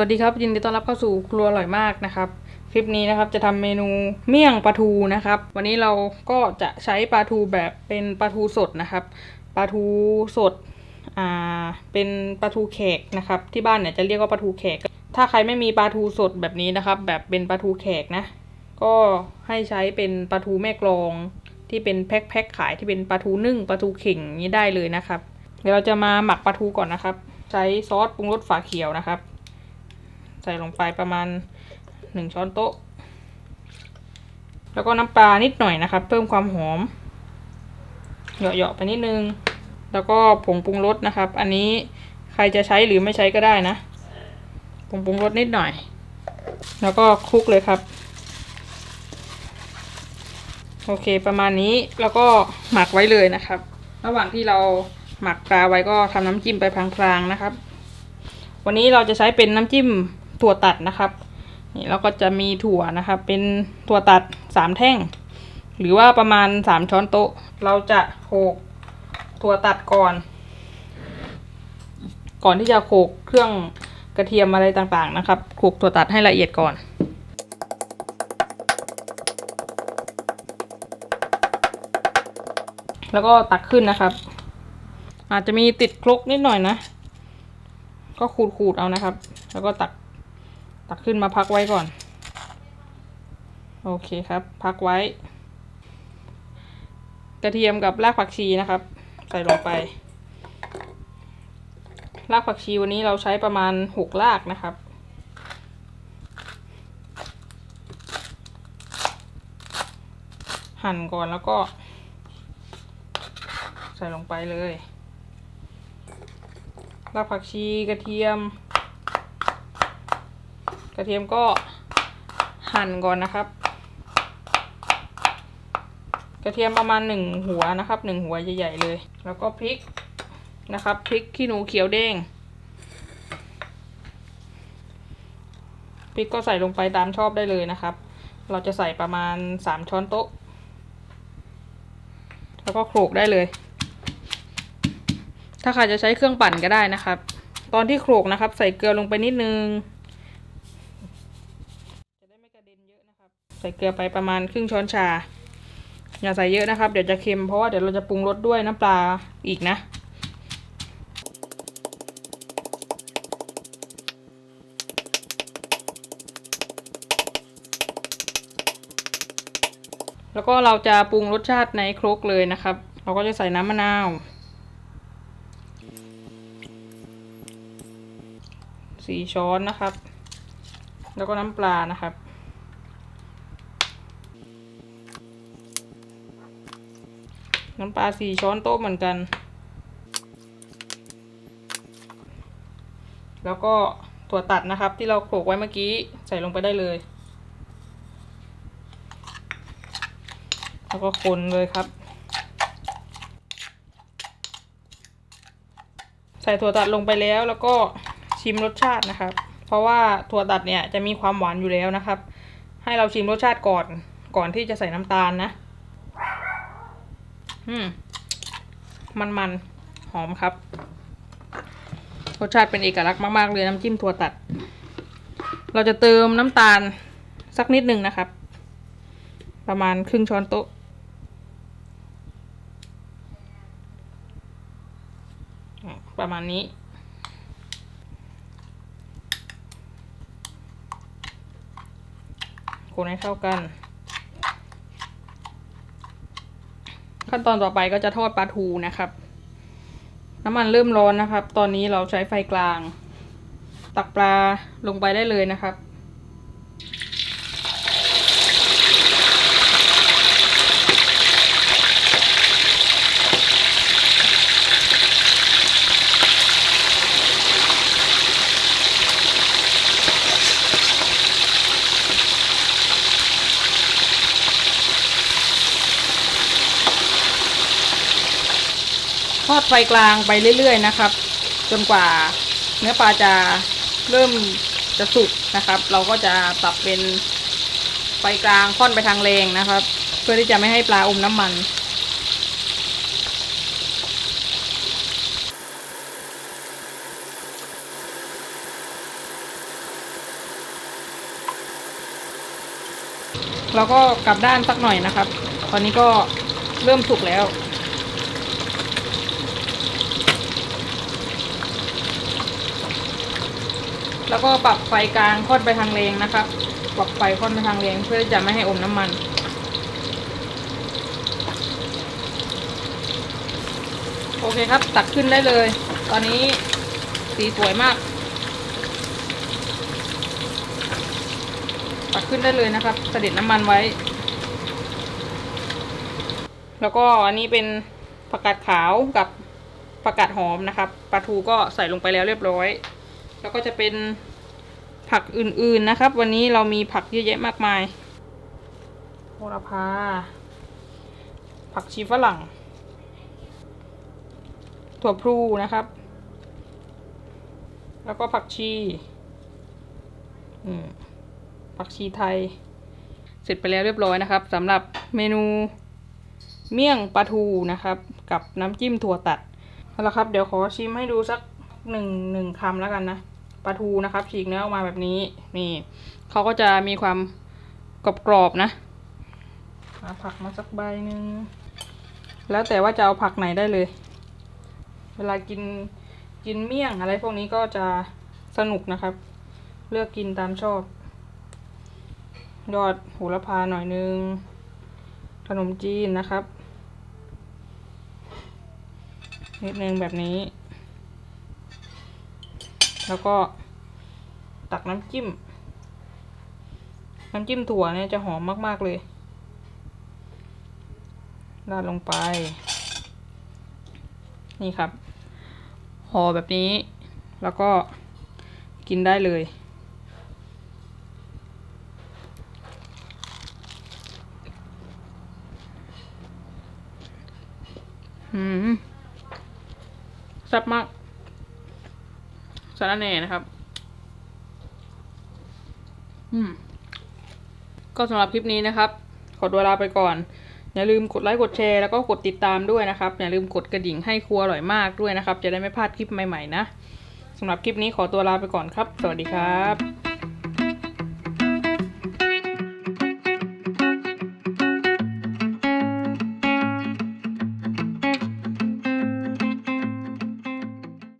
วัสดีครับยินดีต้อนรับเข้าสู่ครัวอร่อยมากนะครับ คลิปนี้นะครับจะทำเมนูเมี่ยงปลาทูนะครับ วันนี้เราก็จะใช้ปลาทูแบบเป็นปลาทูสดนะครับปลาทูสดอ่าเป็นปลาทูแขกนะครับที่บ้านเนี่ยจะเรียกว่าปลาทูแขก ถ้าใครไม่มีปลาทูสดแบบนี้นะครับ แบบเป็นปลาทูแขกนะ ก็ให้ใช้เป็นปลาทูแม่กลอง ที่เป็นแพ็คๆขายที่เป็นปลาทูนึ่งปลาทูเข่งนี้ได้เลยนะครับ เดี๋ยวเราจะมาหมักปลาทูก่อนนะครับ ใช้ซอสปรุงรสฝาเขียวนะครับ ส่ลงไปประมาณหนึ่งช้อนโต๊ะ แล้วก็น้ำปลานิดหน่อยนะครับ เพิ่มความหอม เหยาะๆไปนิดนึง แล้วก็ผงปรุงรสนะครับ อันนี้ใครจะใช้หรือไม่ใช้ก็ได้นะ ผงปรุงรสนิดหน่อย แล้วก็คลุกเลยครับโอเคประมาณนี้แล้วก็หมักไว้เลยนะครับ ระหว่างที่เราหมักปลาไว้ก็ทำน้ำจิ้มไปพลางๆนะครับ วันนี้เราจะใช้เป็นน้ำจิ้ม ถั่วตัดนะครับนี่เราก็จะมีถั่วนะครับเป็นถั่วตัดสามแท่ง หรือว่าประมาณสามช้อนโต๊ะ เราจะโขลกถั่วตัดก่อน ก่อนที่จะโขลกเครื่องกระเทียมอะไรต่างๆนะครับโขลกถั่วตัดให้ละเอียดก่อนแล้วก็ตักขึ้นนะครับ อาจจะมีติดครกนิดหน่อยนะ ก็ขูดๆเอานะครับ แล้วก็ตัก ตักขึ้นมาพักไว้ก่อน โอเคครับ พักไว้ กระเทียมกับรากผักชีนะครับ ใส่ลงไป รากผักชีวันนี้เราใช้ประมาณหกรากนะครับหั่นก่อนแล้วก็ ใส่ลงไปเลย รากผักชีกระเทียม ระเทียมก็หั่นก่อนนะครับ กระเทียมประมาณหนึ่งหัวนะครับหนึ่งหัวใหญ่ๆเลย แล้วก็พริกนะครับพริกขี้หนูเขียวแดงพริกก็ใส่ลงไปตามชอบได้เลยนะครับ เราจะใส่ประมาณสามช้อนโต๊ะ แล้วก็โขลกได้เลย ถ้าใครจะใช้เครื่องปั่นก็ได้นะครับ ตอนที่โขลกนะครับ ใส่เกลือลงไปนิดนึง จะได้ไม่กระเด็นเยอะนะครับ ใส่เกลือไปประมาณครึ่งช้อนชา อย่าใส่เยอะนะครับ เดี๋ยวจะเค็มเพราะว่าเดี๋ยวเราจะปรุงรสด้วยน้ำปลาอีกนะแล้วก็เราจะปรุงรสชาติในครกเลยนะครับ เราก็จะใส่น้ำมะนาว สี่ช้อนนะครับ แล้วก็น้ำปลานะครับ น้ำปลาสี่ช้อนโต๊ะเหมือนกัน แล้วก็ถั่วตัดนะครับ ที่เราโขลกไว้เมื่อกี้ใส่ลงไปได้เลย แล้วก็คนเลยครับ ใส่ถั่วตัดลงไปแล้วแล้วก็ชิมรสชาตินะครับ เพราะว่าถั่วตัดเนี่ยจะมีความหวานอยู่แล้วนะครับ ให้เราชิมรสชาติก่อนก่อนที่จะใส่น้ำตาลนะ มันมันๆหอมครับ รสชาติเป็นเอกลักษณ์มากๆเลยน้ำจิ้มถั่วตัด เราจะเติมน้ำตาลสักนิดหนึ่งนะครับ ประมาณครึ่งช้อนโต๊ะประมาณนี้ คนให้เข้ากัน ขั้นตอนต่อไปก็จะทอดปลาทูนะครับ น้ำมันเริ่มร้อนนะครับ ตอนนี้เราใช้ไฟกลาง ตักปลาลงไปได้เลยนะครับ ทอดไฟกลางไปเรื่อย ๆ นะครับ จนกว่าเนื้อปลาจะเริ่มจะสุกนะครับ เราก็จะปรับเป็นไฟกลางค่อนไปทางแรงนะครับ เพื่อที่จะไม่ให้ปลาอมน้ำมันเราก็กลับด้านสักหน่อยนะครับ ตอนนี้ก็เริ่มสุกแล้ว แล้วก็ปรับไฟกลางค่อนไปทางแรงนะครับ ปรับไฟค่อนไปทางแรงเพื่อจะไม่ให้อมน้ำมันโอเคครับ ตักขึ้นได้เลย ตอนนี้สีสวยมาก ตักขึ้นได้เลยนะครับเสด็จน้ำมันไว้ แล้วก็อันนี้เป็นผักกาดขาวกับผักกาดหอมนะครับปลาทูก็ใส่ลงไปแล้วเรียบร้อย แล้วก็จะเป็นผักอื่นๆนะครับ วันนี้เรามีผักเยอะแยะมากมายโหระพา ผักชีฝรั่ง ถั่วพลูนะครับ แล้วก็ผักชีผักชีไทย เสร็จไปแล้วเรียบร้อยนะครับสำหรับเมนูเมี่ยงปลาทูนะครับ กับน้ำจิ้มถั่วตัดเอาละครับ เดี๋ยวขอชิมให้ดูสัก หนึ่งหนึ่งคำแล้วกันนะปลาทูนะครับ ฉีกเนื้อออกมาแบบนี้ นี่เขาก็จะมีความกรอบๆนะเอาผักมาสักใบหนึ่งแล้วแต่ว่าจะเอาผักไหนได้เลย เวลากินกินเมี่ยงอะไรพวกนี้ก็จะสนุกนะครับ เลือกกินตามชอบ ยอดโหระพาหน่อยนึง ขนมจีนนะครับนิดนึงแบบนี้ แล้วก็ตักน้ำจิ้ม น้ำจิ้มถั่วเนี่ยจะหอมมาก ๆ เลยราดลงไป นี่ครับห่อแบบนี้ แล้วก็กินได้เลย อืมแซ่บมาก สารแหน่นะครับ อืม ก็สำหรับคลิปนี้นะครับ ขอตัวลาไปก่อน อย่าลืมกดไลค์กดแชร์แล้วก็กดติดตามด้วยนะครับ อย่าลืมกดกระดิ่งให้ครัวอร่อยมากด้วยนะครับ จะได้ไม่พลาดคลิปใหม่ๆนะสำหรับคลิปนี้ขอตัวลาไปก่อนครับ สวัสดีครับ